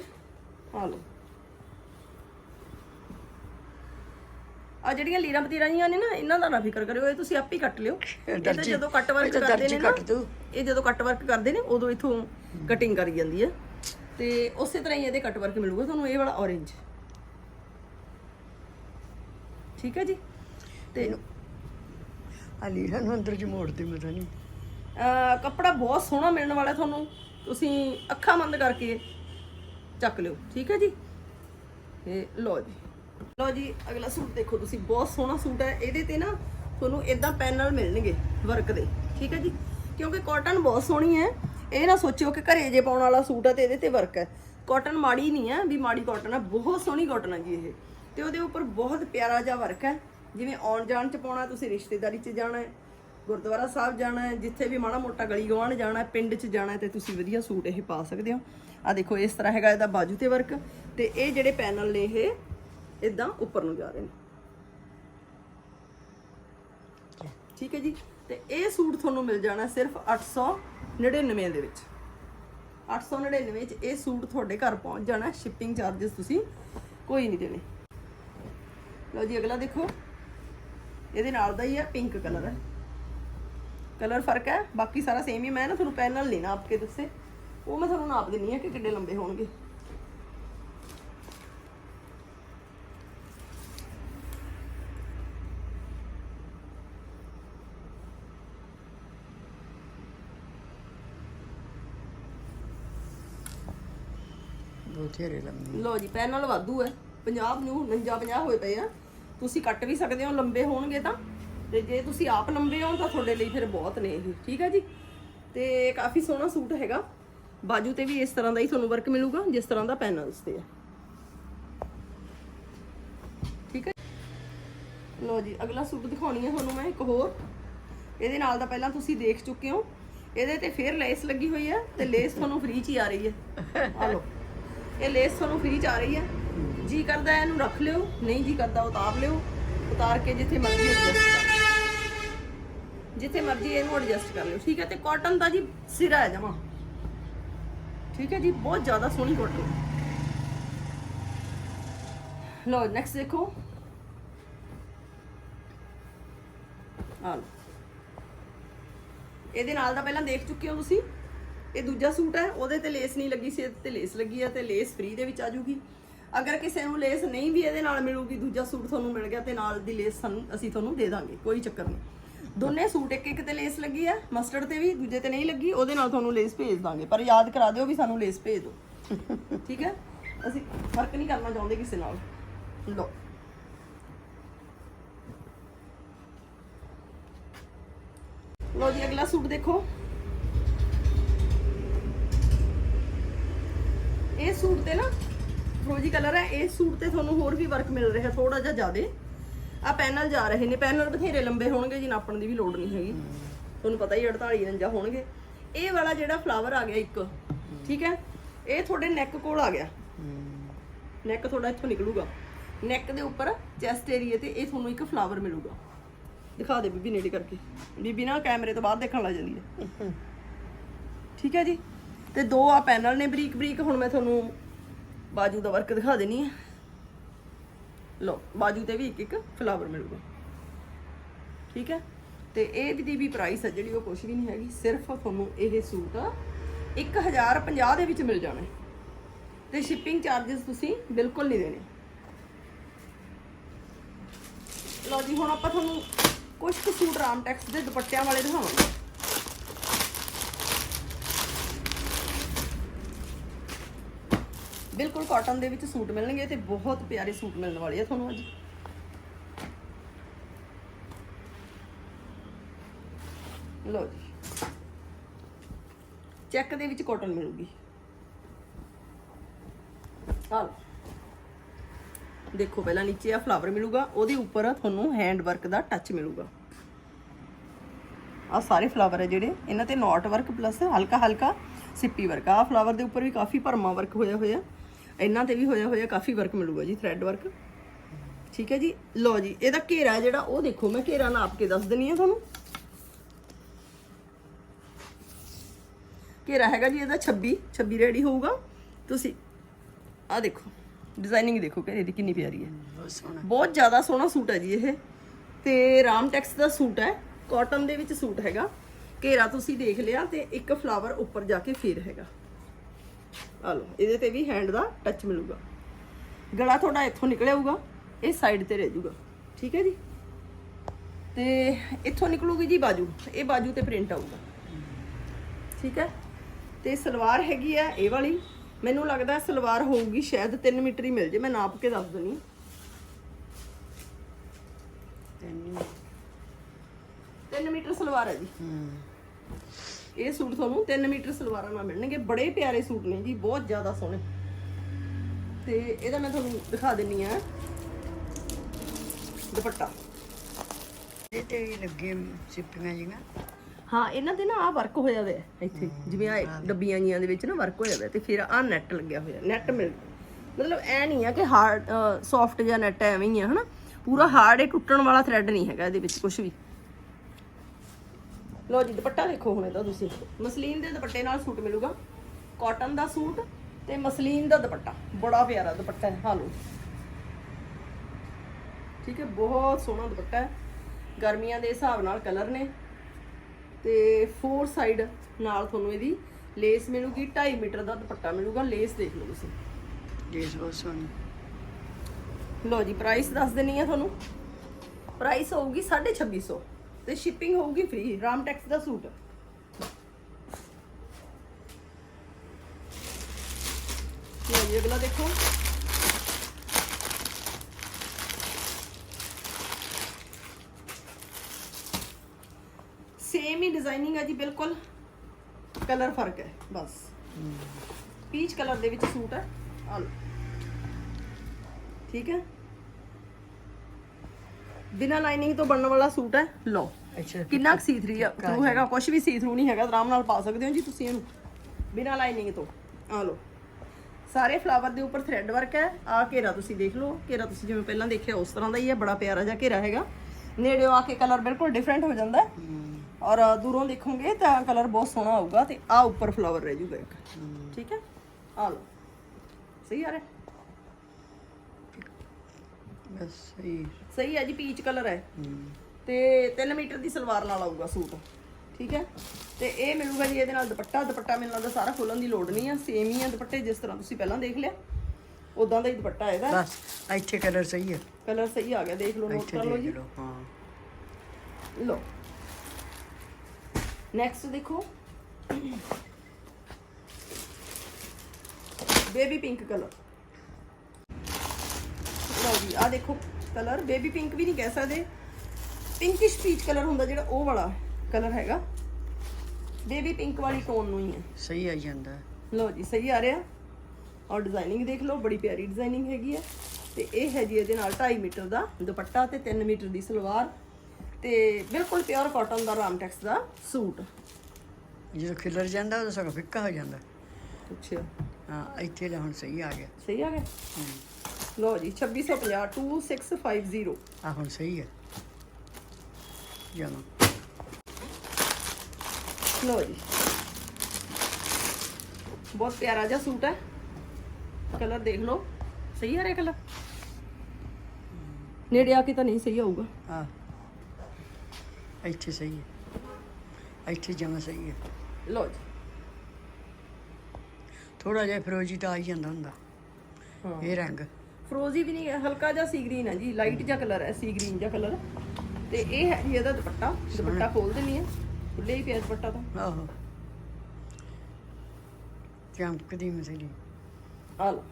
ਆ ਲਓ। ਆ ਜਿਹੜੀਆਂ ਲੀਰਾਂ ਪਤੀਰਾਂ ਜੀਆਂ ਨੇ ਨਾ ਇਹਨਾਂ ਦਾ ਨਾ ਫਿਕਰ ਕਰਿਓ ਇਹ ਤੁਸੀਂ ਆਪ ਹੀ ਕੱਟ ਲਿਓ। ਇਹ ਤਾਂ ਦਰਜੀ- ਜਦੋਂ ਕੱਟ ਵਰਕ ਤਾਂ ਕਰਦੇ ਦਰਜੀ ਨੇ ਨਾ ਕੱਟ। ਇਹ ਜਦੋਂ ਕੱਟ ਵਰਕ ਕਰਦੇ ਨੇ ਉਦੋਂ ਇਥੋਂ ਕਟਿੰਗ ਕਰੀ ਜਾਂਦੀ ਹੈ ਤੇ ਉਸੇ ਤਰ੍ਹਾਂ ਹੀ ਇਹਦੇ ਕੱਟ ਵਰਕ ਮਿਲੂਗਾ ਤੁਹਾਨੂੰ ਇਹ ਵਾਲਾ orange ਠੀਕ ਹੈ ਜੀ? ਤੇ ਆ ਲੀਰਾਂ ਨੂੰ ਅੰਦਰ ਚ ਮੋੜਦੇ ਪਤਾ ਨਹੀਂ। ਅਹ ਕੱਪੜਾ ਬਹੁਤ ਸੋਹਣਾ ਮਿਲਣ ਵਾਲਾ ਤੁਹਾਨੂੰ। ਤੁਸੀਂ ਅੱਖਾਂ ਬੰਦ ਕਰਕੇ ਚੱਕ ਲਿਓ, ਠੀਕ ਹੈ ਜੀ? ਤੇ ਲਓ ਜੀ। ਲਓ ਜੀ, ਅਗਲਾ ਸੂਟ ਦੇਖੋ ਤੁਸੀਂ, ਬਹੁਤ ਸੋਹਣਾ ਸੂਟ ਹੈ। ਇਹਦੇ ਤੇ ਨਾ ਤੁਹਾਨੂੰ ਇਦਾਂ ਪੈਨਲ ਮਿਲਣਗੇ ਵਰਕ ਦੇ, ਠੀਕ ਹੈ ਜੀ? ਕਿਉਂਕਿ ਕਾਟਨ ਬਹੁਤ ਸੋਹਣੀ ਹੈ। ਇਹ ਨਾ ਸੋਚਿਓ ਕਿ ਘਰੇ ਜੇ ਪਾਉਣ ਵਾਲਾ ਸੂਟ ਹੈ ਤੇ ਇਹਦੇ ਤੇ ਵਰਕ ਹੈ। ਕਾਟਨ ਮਾੜੀ ਨਹੀਂ ਹੈ, ਵੀ ਮਾੜੀ ਕਾਟਨ ਹੈ ਬਹੁਤ ਸੋਹਣੀ ਕਾਟਨ ਹੈ ਜੀ ਇਹ। ਤੇ ਉਹਦੇ ਉੱਪਰ ਬਹੁਤ ਪਿਆਰਾ ਜਿਹਾ ਵਰਕ ਹੈ। ਜਿਵੇਂ ਆਉਣ ਜਾਣ ਚ ਪਾਉਣਾ, ਤੁਸੀਂ ਰਿਸ਼ਤੇਦਾਰੀ ਚ ਜਾਣਾ ਹੈ। ਗੁਰਦੁਆਰਾ ਸਾਹਿਬ ਜਾਣਾ ਹੈ, ਜਿੱਥੇ ਵੀ ਮਾੜਾ ਮੋਟਾ ਗਲੀ ਗਵਾਂਢ ਜਾਣਾ ਹੈ, ਪਿੰਡ 'ਚ ਜਾਣਾ ਹੈ, ਤੇ ਤੁਸੀਂ ਵਧੀਆ ਸੂਟ ਇਹ ਪਾ ਸਕਦੇ ਹੋ। ਆ ਦੇਖੋ, ਇਸ ਤਰ੍ਹਾਂ ਹੈਗਾ ਇਹਦਾ ਬਾਜੂ ਤੇ ਵਰਕ, ਤੇ ਇਹ ਜਿਹੜੇ ਪੈਨਲ ਨੇ ਇਹ ਇਦਾਂ ਉੱਪਰ ਨੂੰ ਜਾ ਰਹੇ ਨੇ। ਠੀਕ ਹੈ ਜੀ? ਤੇ ਇਹ ਸੂਟ ਤੁਹਾਨੂੰ ਮਿਲ ਜਾਣਾ ਸਿਰਫ 899 ਦੇ ਵਿੱਚ। 899 ਵਿੱਚ ਇਹ ਸੂਟ ਤੁਹਾਡੇ ਘਰ ਪਹੁੰਚ ਜਾਣਾ ਸ਼ਿਪਿੰਗ ਚਾਰजेस ਤੁਸੀਂ ਕੋਈ ਨਹੀਂ ਦੇਣੇ। ਲਓ ਜੀ, ਅਗਲਾ ਦੇਖੋ। ਇਹਦੇ ਨਾਲ ਦਾ ਹੀ ਹੈ ਪਿੰਕ ਕਲਰ ਹੈ। ਕਲਰ ਫ਼ਰਕ ਹੈ ਬਾਕੀ ਸਾਰਾ ਸੇਮ ਹੀ ਮੈਂ ਨਾ ਤੁਹਾਨੂੰ ਪੈਨਲ ਨਹੀਂ ਨਾਪ ਕੇ ਦੱਸੇ ਉਹ ਮੈਂ ਤੁਹਾਨੂੰ ਨਾਪ ਦਿੰਨੀ ਆ ਕਿ ਕਿੱਡੇ ਲੰਬੇ ਹੋਣਗੇ। ਬਥੇਰੇ ਲਓ ਜੀ ਪੈਨਲ ਵਾਧੂ ਹੈ। 50 ਨੂੰ 49 50 ਹੋਏ ਪਏ ਆ। ਤੁਸੀਂ ਕੱਟ ਵੀ ਸਕਦੇ ਹੋ ਲੰਬੇ ਹੋਣਗੇ ਤਾਂ। ਤੇ ਜੇ ਤੁਸੀਂ ਆਪ ਲੰਬੇ ਹੋ ਤਾਂ ਤੁਹਾਡੇ ਲਈ ਫਿਰ ਬਹੁਤ ਨੇ ਇਹ, ਠੀਕ ਹੈ ਜੀ? ਤੇ ਕਾਫੀ ਸੋਹਣਾ ਸੂਟ ਹੈਗਾ। ਬਾਜੂ ਤੇ ਵੀ ਇਸ ਤਰ੍ਹਾਂ ਦਾ ਹੀ ਤੁਹਾਨੂੰ ਵਰਕ ਮਿਲੂਗਾ, ਜਿਸ ਤਰ੍ਹਾਂ ਦਾ ਪੈਨਲਸ ਤੇ ਹੈ। ਠੀਕ ਹੈ ਲੋ ਜੀ, ਅਗਲਾ ਸੂਟ ਦਿਖਾਉਣੀ ਹੈ ਤੁਹਾਨੂੰ ਮੈਂ ਇੱਕ ਹੋਰ। ਇਹਦੇ ਨਾਲ ਦਾ ਪਹਿਲਾਂ ਤੁਸੀਂ ਦੇਖ ਚੁੱਕੇ ਹੋ। ਇਹਦੇ ਤੇ ਫੇਰ ਲੇਸ ਲੱਗੀ ਹੋਈ ਹੈ ਤੇ ਲੇਸ ਤੁਹਾਨੂੰ ਫ੍ਰੀ ਚ ਹੀ ਆ ਰਹੀ ਹੈ ਆ ਲੋ ਇਹ ਲੇਸ ਤੁਹਾਨੂੰ ਫ੍ਰੀ ਚ ਆ ਰਹੀ ਹੈ ਜੀ ਕਰਦਾ ਇਹਨੂੰ ਰੱਖ ਲਿਓ, ਨਹੀਂ ਜੀ ਕਰਦਾ ਉਤਾਰ ਲਿਓ। ਉਤਾਰ ਕੇ ਜਿੱਥੇ ਮਰਜ਼ੀ ਐਡਜਸਟ ਜਿੱਥੇ ਮਰਜ਼ੀ ਇਹਨੂੰ ਐਡਜਸਟ ਕਰ ਲਿਓ, ਠੀਕ ਹੈ? ਤੇ ਕਾਟਨ ਦਾ ਜੀ ਸਿਰਾ ਹੈ ਜਮਾ। ਠੀਕ ਹੈ ਜੀ, ਬਹੁਤ ਜ਼ਿਆਦਾ ਸੋਹਣੀ ਕਾਟਨ ਲੋ ਨੈਕਸਟ ਦੇਖੋ। ਆ ਇਹਦੇ ਨਾਲ ਦਾ ਪਹਿਲਾਂ ਦੇਖ ਚੁੱਕੇ ਹੋ ਤੁਸੀਂ। ਇਹ ਦੂਜਾ ਸੂਟ ਹੈ, ਉਹਦੇ ਤੇ ਲੇਸ ਨਹੀਂ ਲੱਗੀ ਸੀ ਤੇ ਲੇਸ ਲੱਗੀ ਹੈ ਤੇ ਲੇਸ ਫ੍ਰੀ ਦੇ ਵਿੱਚ ਆ ਜੂਗੀ ਅਗਰ ਕਿਸੇ ਨੂੰ ਲੇਸ ਨਹੀਂ ਵੀ ਇਹਦੇ ਨਾਲ ਮਿਲੂਗੀ, ਦੂਜਾ ਸੂਟ ਤੁਹਾਨੂੰ ਮਿਲ ਗਿਆ ਤੇ ਨਾਲ ਦੀ ਲੇਸ ਸਾਨੂੰ ਅਸੀਂ ਤੁਹਾਨੂੰ ਦੇ ਦਾਂਗੇ, ਕੋਈ ਚੱਕਰ ਨਹੀਂ। ਦੋਨੇ ਸੂਟ ਇੱਕ ਇੱਕ ਤੇ ਲੇਸ ਲੱਗੀ ਹੈ ਮਸਟਰਡ ਤੇ ਵੀ ਦੂਜੇ ਤੇ ਨਹੀਂ ਲੱਗੀ ਉਹਦੇ ਨਾਲ ਤੁਹਾਨੂੰ ਲੇਸ ਭੇਜ ਦਾਂਗੇ ਪਰ ਯਾਦ ਕਰਾ ਦਿਓ ਵੀ ਸਾਨੂੰ ਲੇਸ ਭੇਜ ਦਿਓ। ਠੀਕ ਹੈ? ਅਸੀਂ ਫ਼ਰਕ ਨਹੀਂ ਕਰਨਾ ਚਾਹੁੰਦੇ ਕਿਸੇ ਨਾਲ। ਲਓ। ਲਓ ਜੀ ਅਗਲਾ ਸੂਟ ਦੇਖੋ। ਇਹ ਸੂਟ ਤੇ ਨਾ ਫਰੋਜੀ ਕਲਰ ਹੈ ਇਹ ਸੂਟ ਤੇ ਤੁਹਾਨੂੰ ਹੋਰ ਵੀ ਵਰਕ ਮਿਲ ਰਿਹਾ ਥੋੜਾ ਜਿਹਾ ਜ਼ਿਆਦੇ। ਆ ਪੈਨਲ ਜਾ ਰਹੇ ਨੇ ਪੈਨਲ ਬਥੇਰੇ ਲੰਬੇ ਹੋਣਗੇ ਜੀ ਨਾਪਣ ਦੀ ਵੀ ਲੋੜ ਨਹੀਂ ਹੈਗੀ। ਤੁਹਾਨੂੰ ਪਤਾ ਹੀ 48 ਰੰਜਾ ਹੋਣਗੇ। ਇਹ ਵਾਲਾ ਜਿਹੜਾ ਫਲਾਵਰ ਆ ਗਿਆ ਇੱਕ, ਠੀਕ ਹੈ? ਇਹ ਤੁਹਾਡੇ ਨੈਕ ਕੋਲ ਆ ਗਿਆ। ਨੈਕ ਤੁਹਾਡਾ ਇੱਥੋਂ ਨਿਕਲੂਗਾ। ਨੈਕ ਦੇ ਉੱਪਰ ਚੈਸਟ ਏਰੀਆ ਤੇ ਇਹ ਤੁਹਾਨੂੰ ਇੱਕ ਫਲਾਵਰ ਮਿਲੂਗਾ। ਦਿਖਾ ਦੇ ਬੀਬੀ ਨੇੜੇ ਕਰਕੇ। ਬੀਬੀ ਨਾ ਕੈਮਰੇ ਤੋਂ ਬਾਹਰ ਦੇਖਣ ਲੱਗ ਜਾਂਦੀ ਹੈ। ਠੀਕ ਹੈ ਜੀ? ਤੇ ਦੋ ਆ ਪੈਨਲ ਨੇ ਬਰੀਕ ਬਰੀਕ ਹੁਣ ਮੈਂ ਤੁਹਾਨੂੰ ਬਾਜੂ ਦਾ ਵਰਕ ਦਿਖਾ ਦੇਣੀ ਹੈ। ਲੋ ਬਾਜੂ ਤੇ ਵੀ ਇੱਕ ਇੱਕ ਫਲਾਵਰ ਮਿਲੂਗਾ। ਠੀਕ ਹੈ? ਤੇ ਇਹ ਦੀ ਵੀ ਪ੍ਰਾਈਸ ਹੈ ਜਿਹੜੀ ਉਹ ਕੁਝ ਵੀ ਨਹੀਂ ਹੈਗੀ, ਸਿਰਫ ਤੁਹਾਨੂੰ ਇਹ ਸੂਟ 1050 ਦੇ ਵਿੱਚ ਮਿਲ ਜਾਣਾ। ਹੈ ਤੇ ਸ਼ਿਪਿੰਗ ਚਾਰजेस ਤੁਸੀਂ ਬਿਲਕੁਲ ਨਹੀਂ ਦੇਣੇ। ਲਓ ਜੀ, ਹੁਣ ਆਪਾਂ ਤੁਹਾਨੂੰ ਕੁਝ ਕੁ ਸੂਟ ਰਾਮਟੈਕਸ ਦੇ ਦੁਪੱਟਿਆਂ ਵਾਲੇ ਦਿਖਾਵਾਂਗੇ। ਬਿਲਕੁਲ ਕਾਟਨ ਦੇ ਵਿੱਚ ਸੂਟ ਮਿਲਣਗੇ ਤੇ ਬਹੁਤ ਪਿਆਰੇ ਸੂਟ ਮਿਲਣ ਵਾਲੇ ਆ ਤੁਹਾਨੂੰ ਅੱਜ। ਲਓ ਜੀ। ਚੈੱਕ ਦੇ ਵਿੱਚ ਕਾਟਨ ਮਿਲੂਗੀ। ਆ ਦੇਖੋ ਪਹਿਲਾਂ ਨੀਚੇ ਆ ਫਲਾਵਰ ਮਿਲੂਗਾ, ਉਹਦੇ ਉੱਪਰ ਤੁਹਾਨੂੰ ਹੈਂਡ ਵਰਕ ਦਾ ਟੱਚ ਮਿਲੂਗਾ। ਆ ਸਾਰੇ ਫਲਾਵਰ ਹੈ ਜਿਹੜੇ, ਇਹਨਾਂ ਤੇ ਨੋਟ ਵਰਕ ਪਲੱਸ ਹਲਕਾ ਹਲਕਾ ਸਿੱਪੀ ਵਰਕ ਆ। ਫਲਾਵਰ ਦੇ ਉੱਪਰ ਵੀ ਕਾਫੀ ਭਰਮਾ ਵਰਕ ਹੋਇਆ ਹੋਇਆ। ਇਹਨਾਂ ਤੇ ਵੀ ਹੋਇਆ ਹੋਇਆ ਕਾਫੀ ਵਰਕ ਮਿਲੂਗਾ ਜੀ ਥ੍ਰੈਡ ਵਰਕ ਠੀਕ ਹੈ ਜੀ? ਲਓ ਜੀ ਇਹਦਾ ਘੇਰਾ ਜਿਹੜਾ ਉਹ ਦੇਖੋ ਮੈਂ ਘੇਰਾ ਨਾਪ ਕੇ ਦੱਸ ਦਿੰਨੀ ਆ ਤੁਹਾਨੂੰ। ਘੇਰਾ ਹੈਗਾ ਜੀ ਇਹਦਾ 26 26 ਰੈਡੀ ਹੋਊਗਾ। ਤੁਸੀਂ ਆ ਦੇਖੋ ਡਿਜ਼ਾਈਨਿੰਗ ਦੇਖੋ ਘੇਰੇ ਦੀ ਕਿੰਨੀ ਪਿਆਰੀ ਹੈ। ਬਹੁਤ ਸੋਹਣਾ। ਬਹੁਤ ਜ਼ਿਆਦਾ ਸੋਹਣਾ ਸੂਟ ਹੈ ਜੀ ਇਹ। ਤੇ ਰਾਮਟੈਕਸ ਦਾ ਸੂਟ ਹੈ ਕਾਟਨ ਦੇ ਵਿੱਚ ਸੂਟ ਹੈਗਾ। ਘੇਰਾ ਤੁਸੀਂ ਦੇਖ ਲਿਆ ਤੇ ਇੱਕ ਫਲਾਵਰ ਉੱਪਰ ਜਾ ਕੇ ਫੇਰ ਹੈਗਾ। ਆ ਲਓ, ਇਹਦੇ ਤੇ ਵੀ ਹੈਂਡ ਦਾ ਟੱਚ ਮਿਲੂਗਾ। ਗਲਾ ਤੁਹਾਡਾ ਇੱਥੋਂ ਨਿਕਲਿਆਊਗਾ ਇਹ ਸਾਈਡ ਤੇ ਰਹਿ ਜਾਊਗਾ। ਠੀਕ ਹੈ ਜੀ? ਤੇ ਇੱਥੋਂ ਨਿਕਲੂਗੀ ਜੀ ਬਾਜੂ, ਇਹ ਬਾਜੂ ਤੇ ਪ੍ਰਿੰਟ ਆਊਗਾ। ਠੀਕ ਹੈ? ਤੇ ਸਲਵਾਰ ਹੈਗੀ ਆ ਇਹ ਵਾਲੀ। ਮੈਨੂੰ ਲੱਗਦਾ ਸਲਵਾਰ ਹੋਊਗੀ ਸ਼ਾਇਦ 3 ਮੀਟਰ ਹੀ ਮਿਲ ਜੇ, ਮੈਂ ਨਾਪ ਕੇ ਦੱਸ ਦਣੀ ਤਿੰਨ ਮੀਟਰ ਸਲਵਾਰ ਹੈ ਜੀ। ਹੂੰ। ਇਹ ਸੂਟ ਤੁਹਾਨੂੰ 3 ਮੀਟਰ ਸਲਵਾਰਾਂ ਨਾਲ ਮਿਲਣਗੇ। ਬੜੇ ਪਿਆਰੇ ਸੂਟ ਨੇ ਜੀ ਬਹੁਤ ਜ਼ਿਆਦਾ ਸੋਹਣੇ। ਤੇ ਇਹਦਾ ਮੈਂ ਤੁਹਾਨੂੰ ਦਿਖਾ ਦਿੰਨੀ ਆ ਦੁਪੱਟਾ। ਇਹ ਤੇ ਵੀ ਲੱਗੇ ਸਿੱਪੀਆਂ ਜੀਆਂ ਹਾਂ ਇਹਨਾਂ ਤੇ ਨਾ ਆ ਵਰਕ ਹੋਇਆ ਹੋਇਆ ਇੱਥੇ। ਜਿਵੇਂ ਆ ਡੱਬੀਆਂ ਜੀਆਂ ਦੇ ਵਿੱਚ ਨਾ ਵਰਕ ਹੋਇਆ ਹੋਇਆ ਤੇ ਫਿਰ ਆ ਨੈਟ ਲੱਗਿਆ ਹੋਇਆ ਨੈਟ ਮਿਲ ਮਤਲਬ ਐ ਨਹੀਂ ਆ ਕਿ ਹਾਰਡ ਸੌਫਟ ਜਿਹਾ ਨੈਟ ਐਵੇਂ ਹੀ ਆ ਹਨਾ? ਪੂਰਾ ਹਾਰਡ ਹੈ ਟੁੱਟਣ ਵਾਲਾ ਥ੍ਰੈਡ ਨਹੀਂ ਹੈਗਾ ਇਹਦੇ ਵਿੱਚ ਕੁਝ ਵੀ। ਲਓ ਜੀ ਦੁਪੱਟਾ ਦੇਖੋ ਹੁਣ ਇਹਦਾ ਤੁਸੀਂ। ਮਸਲੀਨ ਦੇ ਦੁਪੱਟੇ ਨਾਲ ਸੂਟ ਮਿਲੂਗਾ। ਕਾਟਨ ਦਾ ਸੂਟ ਤੇ ਮਸਲੀਨ ਦਾ ਦੁਪੱਟਾ। ਬੜਾ ਪਿਆਰਾ ਦੁਪੱਟਾ ਹੈ ਹਾਲੋ ਠੀਕ ਹੈ ਬਹੁਤ ਸੋਹਣਾ ਦੁਪੱਟਾ ਹੈ। ਗਰਮੀਆਂ ਦੇ ਹਿਸਾਬ ਨਾਲ ਕਲਰ ਨੇ। ਤੇ ਫੋਰ ਸਾਈਡ ਨਾਲ ਤੁਹਾਨੂੰ ਇਹਦੀ ਲੇਸ ਮਿਲੂਗੀ 2.5 ਮੀਟਰ ਦਾ ਦੁਪੱਟਾ ਮਿਲੂਗਾ। ਲੇਸ ਦੇਖ ਲਓ ਤੁਸੀਂ। ਜੇਸ ਬਹੁਤ ਸੋਹਣੀ। ਲਓ ਜੀ ਪ੍ਰਾਈਸ ਦੱਸ ਦਿੰਨੀ ਆ ਤੁਹਾਨੂੰ। ਪ੍ਰਾਈਸ ਹੋਊਗੀ 2650 ਤੇ ਸ਼ਿਪਿੰਗ ਹੋਊਗੀ ਫ੍ਰੀ ਰਾਮ ਟੈਕਸ ਦਾ ਸੂਟ ਲਓ ਜੀ ਅਗਲਾ ਦੇਖੋ ਸੇਮ ਹੀ ਡਿਜ਼ਾਈਨਿੰਗ ਹੈ ਜੀ ਬਿਲਕੁਲ ਕਲਰ ਫ਼ਰਕ ਹੈ ਬਸ ਪੀਚ ਕਲਰ ਦੇ ਵਿੱਚ ਸੂਟ ਹੈ ਆ ਲਓ ਠੀਕ ਹੈ ਬਿਨਾ ਲਾਈਨਿੰਗ ਤੋਂ ਬਣਨ ਵਾਲਾ ਸੂਟ ਹੈ ਲਓ। ਅੱਛਾ ਕਿੰਨਾ ਸੀ 3 ਥਰੂ ਹੈਗਾ ਕੁਝ ਵੀ ਸੀ ਥਰੂ ਨਹੀਂ ਹੈਗਾ ਆਰਾਮ ਨਾਲ ਪਾ ਸਕਦੇ ਹੋ ਜੀ ਤੁਸੀਂ ਇਹਨੂੰ ਬਿਨਾ ਲਾਈਨਿੰਗ ਤੋਂ। ਆ ਲਓ। ਸਾਰੇ ਫਲਾਵਰ ਦੇ ਉੱਪਰ ਥ੍ਰੈਡ ਵਰਕ ਹੈ। ਆ ਘੇਰਾ ਤੁਸੀਂ ਦੇਖ ਲਓ। ਘੇਰਾ ਤੁਸੀਂ ਜਿਵੇਂ ਪਹਿਲਾਂ ਦੇਖਿਆ ਉਸ ਤਰ੍ਹਾਂ ਦਾ ਹੀ ਹੈ ਬੜਾ ਪਿਆਰਾ ਜਿਹਾ ਘੇਰਾ ਹੈਗਾ। ਨੇੜਿਓਂ ਆ ਕੇ ਕਲਰ ਬਿਲਕੁਲ ਡਿਫਰੈਂਟ ਹੋ ਜਾਂਦਾ ਔਰ ਦੂਰੋਂ ਦੇਖੋਗੇ ਤਾਂ ਕਲਰ ਬਹੁਤ ਸੋਹਣਾ ਆਊਗਾ ਤੇ ਆ ਉੱਪਰ ਫਲਾਵਰ ਰਹਿ ਜੂਗਾ ਇੱਕ। ਠੀਕ ਹੈ? ਆ ਲਓ। ਸਹੀ ਆ ਰਿਹਾ? ਬਸ ਸਹੀ ਸਹੀ ਹੈ ਜੀ ਪੀਚ ਕਲਰ ਹੈ। ਤੇ 3 ਮੀਟਰ ਦੀ ਸਲਵਾਰ ਨਾਲ ਆਊਗਾ ਸੂਟ। ਠੀਕ ਹੈ? ਤੇ ਇਹ ਮਿਲੂਗਾ ਜੀ ਇਹਦੇ ਨਾਲ ਦੁਪੱਟਾ। ਦੁਪੱਟਾ ਮੈਨੂੰ ਲੱਗਦਾ ਸਾਰਾ ਖੋਲਣ ਦੀ ਲੋੜ ਨਹੀਂ ਆ। ਸੇਮ ਹੀ ਆ ਦੁਪੱਟੇ ਜਿਸ ਤਰ੍ਹਾਂ ਤੁਸੀਂ ਪਹਿਲਾਂ ਦੇਖ ਲਿਆ। ਉਦਾਂ ਦਾ ਹੀ ਦੁਪੱਟਾ ਇਹਦਾ ਬਸ ਇੱਥੇ ਕਲਰ ਸਹੀ ਹੈ ਕਲਰ ਸਹੀ ਆ ਗਿਆ ਦੇਖ ਲਓ ਨੋਟ ਕਰ ਲਓ ਜੀ। ਹਾਂ। ਲਓ। ਨੈਕਸਟ ਦੇਖੋ। ਬੇਬੀ ਪਿੰਕ ਕਲਰ ਜੀ ਆ ਦੇਖੋ ਕਲਰ ਬੇਬੀ ਪਿੰਕ ਵੀ ਨਹੀਂ ਕਹਿ ਸਕਦੇ। ਪਿੰਕਿਸ਼ ਪੀਚ ਕਲਰ ਹੁੰਦਾ ਜਿਹੜਾ ਉਹ ਵਾਲਾ ਕਲਰ ਹੈਗਾ। ਬੇਬੀ ਪਿੰਕ ਵਾਲੀ ਟੋਨ ਨੂੰ ਹੀ ਹੈ। ਸਹੀ ਆ ਜਾਂਦਾ। ਲਓ ਜੀ ਸਹੀ ਆ ਰਿਹਾ। ਔਰ ਡਿਜ਼ਾਈਨਿੰਗ ਦੇਖ ਲਓ ਬੜੀ ਪਿਆਰੀ ਡਿਜ਼ਾਈਨਿੰਗ ਹੈਗੀ ਹੈ। ਤੇ ਇਹ ਹੈ ਜੀ ਇਹਦੇ ਨਾਲ 2.5 ਮੀਟਰ ਦਾ ਦੁਪੱਟਾ ਤੇ 3 ਮੀਟਰ ਦੀ ਸਲਵਾਰ। ਤੇ ਬਿਲਕੁਲ ਪਿਓਰ ਕਾਟਨ ਦਾ ਰਾਮਟੈਕਸ ਦਾ ਸੂਟ। ਜਦੋਂ ਖਿਲਰ ਜਾਂਦਾ ਉਦੋਂ ਸਗੋਂ ਫਿੱਕਾ ਹੋ ਜਾਂਦਾ। ਅੱਛਾ। ਹਾਂ ਇੱਥੇ ਲੈ ਹੁਣ ਸਹੀ ਆ ਗਿਆ। ਸਹੀ ਆ ਗਿਆ? ਹੂੰ। ਲਓ ਜੀ 2650 2650 ਆ ਹੁਣ ਸਹੀ ਹੈ। ਜਮਾ ਲਓ ਜੀ। ਬਹੁਤ ਪਿਆਰਾ ਜਿਹਾ ਸੂਟ ਹੈ। ਕਲਰ ਦੇਖ ਲਓ। ਸਹੀ ਆ ਰਿਹਾ ਕਲਰ? ਨੇੜੇ ਆ ਕੇ ਤਾਂ ਨਹੀਂ ਸਹੀ ਆਊਗਾ। ਆ ਇੱਥੇ ਸਹੀ ਹੈ। ਇੱਥੇ ਜਮਾ ਸਹੀ ਹੈ। ਲਓ ਜੀ। ਥੋੜਾ ਜਿਹਾ ਫਿਰੋਜੀ ਤਾਂ ਆ ਹੀ ਜਾਂਦਾ ਹੁੰਦਾ। ਹਾਂ। ਇਹ ਰੰਗ। ਫਰੋਜ਼ੀ ਵੀ ਨਹੀਂ ਹਲਕਾ ਜਿਹਾ ਸੀ ਗ੍ਰੀਨ ਹੈ ਜੀ ਲਾਈਟ ਜਿਹਾ ਕਲਰ ਹੈ ਸੀ ਗ੍ਰੀਨ ਜਿਹਾ ਕਲਰ ਤੇ ਇਹ ਹੈ ਜੀ ਇਹਦਾ ਦੁਪੱਟਾ ਦੁਪੱਟਾ ਖੋਲ ਦਿੰਨੀ ਹੈ। ਖੁੱਲੇ ਹੀ ਪਿਆ ਦੁਪੱਟਾ ਤਾਂ। ਆਹੋ। ਚਮਕਦੀ ਮਸਲੀ। ਆ ਲਓ।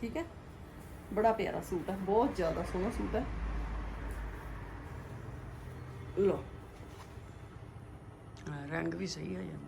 ਠੀਕ ਹੈ? ਬੜਾ ਪਿਆਰਾ ਸੂਟ ਹੈ ਬਹੁਤ ਜ਼ਿਆਦਾ ਸੋਹਣਾ ਸੂਟ ਹੈ। ਹਾਂ ਰੰਗ ਵੀ ਸਹੀ ਆ ਜਾਂਦਾ।